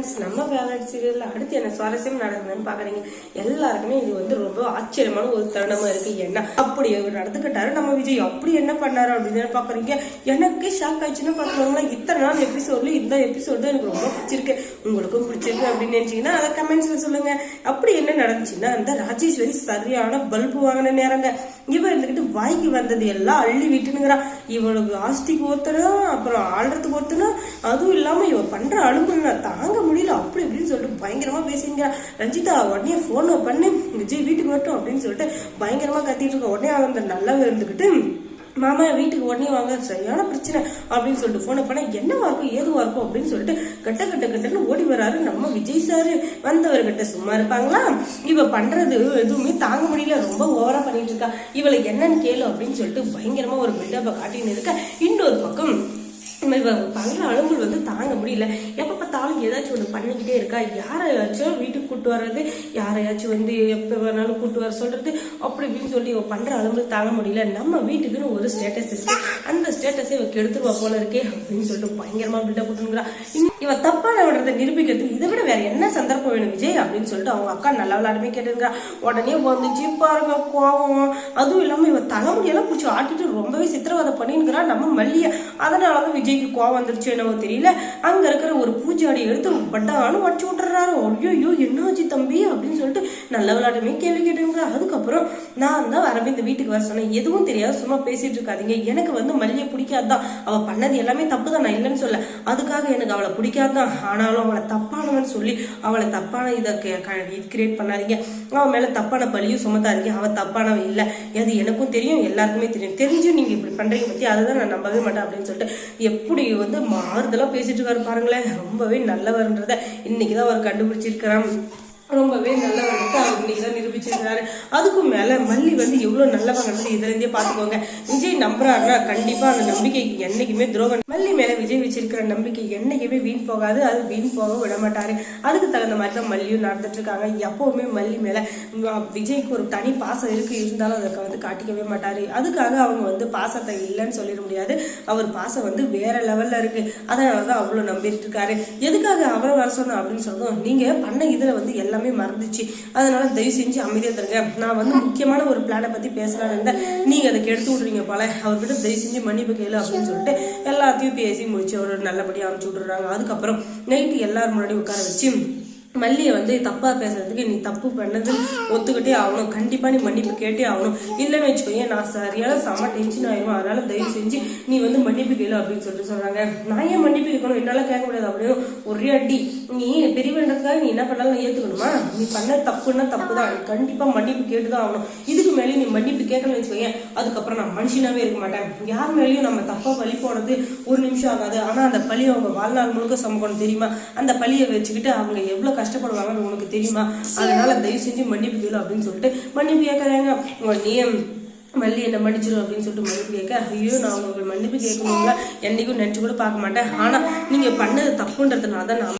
Friends நம்ம favourite சீரியலில் அடுத்து என்ன சுவாரஸ்யம் நடக்குதுன்னு பார்க்குறீங்க. எல்லாருக்குமே இது வந்து ரொம்ப ஆச்சரியமான ஒரு தருணமாக இருக்குது என்ன அப்படி நடந்துக்கிட்டாரு நம்ம விஜய் அப்படி என்ன பண்ணாரு அப்படின்னு பார்க்குறீங்க. எனக்கு ஷாக் ஆயிடுச்சுன்னா பாத்துக்கோங்களேன் இத்தனை நாள் எபிசோட்ல இந்த எபிசோடு தான் எனக்கு ரொம்ப பிடிச்சிருக்கு. உங்களுக்கும் பிடிச்சிருக்கு அப்படின்னு நினச்சிங்கன்னா அதை கமெண்ட்ஸில் சொல்லுங்கள் அப்படி என்ன நடந்துச்சுன்னா அந்த ராஜேஸ்வரி சரியான பல்பு வாங்கின நேரங்க. இவன் இருந்துக்கிட்டு வாய்க்கு வந்தது எல்லாம் அள்ளி விட்டுனுங்கிறான் இவளுக்கு ஆஸ்திக்கு ஒருத்தனும் அப்புறம் ஆள்றதுக்கு ஒருத்தனும் அதுவும் இல்லாமல் இவ பண்ணுற அனுபவம் தாங்க முடியல அப்படி இப்படின்னு சொல்லிட்டு பயங்கரமா பேசிங்க ரஞ்சிதா உடனே ஃபோனை பண்ணு. விஜய் வீட்டுக்கு வரட்டும் அப்படின்னு சொல்லிட்டு பயங்கரமா கத்திட்டு இருக்க. உடனே அவன் அந்த நல்லாவே இருந்துக்கிட்டு மாமா வீட்டுக்கு உடனே வாங்க. சரியான பிரச்சனை. அப்படின்னு சொல்லிட்டு போனை பண்ண என்னவா இருக்கும் ஏதுவா இருக்கும் அப்படின்னு சொல்லிட்டு கட்ட கட்ட கட்டன்னு ஓடி வராரு நம்ம விஜய் சாரு. வந்தவர்கிட்ட சும்மா இருப்பாங்களா? இவ பண்றது எதுவுமே தாங்க முடியல. ரொம்ப ஓவரா பண்ணிட்டு இருக்கா. இவளை என்னன்னு கேளு அப்படின்னு சொல்லிட்டு பயங்கரமா ஒரு பில்டப்பை காட்டின்னு இருக்க. இன்னொரு பக்கம் இவ பண்ற அலுவல் வந்து தாங்க முடியல. எப்ப பார்த்தாலும் ஏதாச்சும் ஒன்று பண்ணிக்கிட்டே இருக்கா? யாரையாச்சும் வீட்டுக்கு கூப்பிட்டு வர்றது? யாரையாச்சும் வந்து எப்போ வேணாலும் கூப்பிட்டு வர சொல்றது? அப்படி இப்படின்னு சொல்லி இவ பண்ற அளவுக்கு தாங்க முடியல. நம்ம வீட்டுக்குன்னு ஒரு ஸ்டேட்டஸ் இருக்கு. அந்த ஸ்டேட்டஸை இவ கெடுத்துருவா போல இருக்கே அப்படின்னு சொல்லிட்டு பயங்கரமா பில்டப் போட்டுங்கிறா இவ தப்பான விடுறதை நிரூபிக்கிறதுக்கு இதை விட வேற என்ன சந்தர்ப்பம் வேணும் விஜய் அப்படின்னு சொல்லிட்டு அவங்க அக்கா நல்லா விளையாடுமே கேட்டுருக்கா. உடனே வந்துச்சு பாருங்க கோவம். அதுவும் இல்லாம இவ தலைமுடியெல்லாம் பிடிச்சி ஆட்டிட்டு ரொம்பவே சித்திரவதை பண்ணிருக்கிறா நம்ம மல்லிய அதனாலதான் விஜய்க்கு கோவம் வந்துருச்சு என்னவோ தெரியல. அங்க இருக்கிற ஒரு அடி எடுத்து பட்டாலும் வச்சு விட்டுறாரு. ஐயோ என்னாச்சு தம்பி? அப்படின்னு சொல்லிட்டு நல்ல விளையாட்டுமே கேள்வி கேட்டுங்க அதுக்கப்புறம் நான் தான் வரவே இந்த வீட்டுக்கு வர சொன்னேன். எதுவும் தெரியாது சும்மா பேசிட்டு இருக்காதீங்க. எனக்கு வந்து மல்லியை பிடிக்காதான் அவள் பண்ணது எல்லாமே தப்பு தான். நான் இல்லைன்னு சொல்ல. அதுக்காக எனக்கு அவளை பிடிக்காதான் ஆனாலும் அவளை தப்பானவன் சொல்லி அவளை தப்பான இதை கிரியேட் பண்ணாதீங்க. அவன் மேலே தப்பான பழியும் சுமத்தாதீங்க. அவள் தப்பானவன் இல்லை. அது எனக்கும் தெரியும். எல்லாருக்குமே தெரியும். தெரிஞ்சும் நீங்கள் இப்படி பண்ணுறீங்க பற்றி அதை தான் நான் நம்பவே மாட்டேன் அப்படின்னு சொல்லிட்டு எப்படி வந்து மாறுதலாக பேசிட்டு இருக்காரு பாருங்களேன். ரொம்பவே நல்லவர்ன்றத இன்னைக்குதான் அவர் கண்டுபிடிச்சிருக்கிறான். ரொம்பவே நல்லவன்ட்டு அவர் இன்னைக்கு தான் நிரூபிச்சிருக்கிறாரு. அதுக்கும் மேல மல்லி வந்து எவ்வளவு நல்லவங்கிறது இதுல இருந்தே பாத்துக்கோங்க. விஜய் நம்புறாருன்னா கண்டிப்பா அந்த நம்பிக்கைக்கு என்னைக்குமே துரோகம். மல்லி மேல விஜய் வச்சிருக்கிற நம்பிக்கை என்னைக்குமே வீண் போகாது. அது வீண் போக விட மாட்டாரு அதுக்கு தகுந்த மாதிரி தான் மல்லியும் நடந்துட்டு இருக்காங்க எப்பவுமே மல்லி மேல விஜய்க்கு ஒரு தனி பாசம் இருக்கு. இருந்தாலும் அதை வந்து காட்டிக்கவே மாட்டாரு. அதுக்காக அவங்க வந்து பாசத்தை இல்லைன்னு சொல்லிட முடியாது. அவர் பாசம் வந்து வேற லெவல்ல இருக்கு. அதனாலதான் அவ்வளவு நம்பிட்டு இருக்காரு எதுக்காக அவரை வர சொன்னோம் அப்படின்னு சொன்னோம். நீங்க பண்ண இதுல வந்து எல்லாம் மறந்துச்சு. அதனால தயவு செஞ்சு அமைதியா தருங்க நான் வந்து முக்கியமான ஒரு பிளானை பத்தி பேசலாம்னு இருந்தேன். நீங்க அதை கெடுத்து விட்றீங்க போல. அவர்கிட்ட தயவு செஞ்சு மன்னிப்பு கேளு அப்படின்னு சொல்லிட்டு எல்லாத்தையும் பேசி முடிச்சு அவர் நல்லபடியா அனுப்பிச்சு விட்டுறாங்க அதுக்கப்புறம் நைட்டு எல்லாரும் முன்னாடி உட்கார வச்சு மல்லியை வந்து தப்பா பேசுறதுக்கு நீ தப்பு பண்ணது ஒத்துக்கிட்டே ஆகணும். கண்டிப்பா நீ மன்னிப்பு கேட்டே ஆகணும். இல்லைன்னு வச்சுக்கோங்க நான் சரியான செம்ம டென்ஷன் ஆயிரும் அதனால தயவு செஞ்சு நீ வந்து மன்னிப்பு கேளு அப்படின்னு சொல்லிட்டு சொல்றாங்க. நான் ஏன் மன்னிப்பு கேட்கணும்? என்னால கேட்க முடியாது. அப்படின்னு ஒரே அடி. நீ பெரியவன்றதுக்காக நீ என்ன பண்ணாலும் ஏத்துக்கணுமா? நீ பண்ண தப்புன்னா தப்பு தான் கண்டிப்பா மன்னிப்பு கேட்டுதான் ஆகணும். இதுக்கு மேலே நீ மன்னிப்பு கேட்கணும்னு வச்சுக்கோங்க அதுக்கப்புறம் நான் மனுஷனாவே இருக்க மாட்டேன். யார் மேலேயும் நம்ம தப்பா பழி போனது ஒரு நிமிஷம் ஆகாது. ஆனா அந்த பழி அவங்க வாழ்நாள் முழுக்க சமக்கணும் தெரியுமா? அந்த பழியை வச்சுக்கிட்டு அவங்க எவ்வளவு கஷ்டப்படுவாங்கன்னு உனக்கு தெரியுமா? அதனால தயவு செஞ்சு மன்னிப்பு கேளு அப்படின்னு சொல்லிட்டு மன்னிப்பு கேட்கறாங்க உடனே மல்லி என்ன மன்னிச்சிடும் அப்படின்னு சொல்லிட்டு மன்னிப்பு கேட்க ஐயோ நான் உங்களுக்கு மன்னிப்பு கேட்கணுங்களா என்னைக்கும் நினைச்சு கூட பார்க்க மாட்டேன். ஆனா நீங்க பண்ணது தப்புன்றதுனால தான் நான்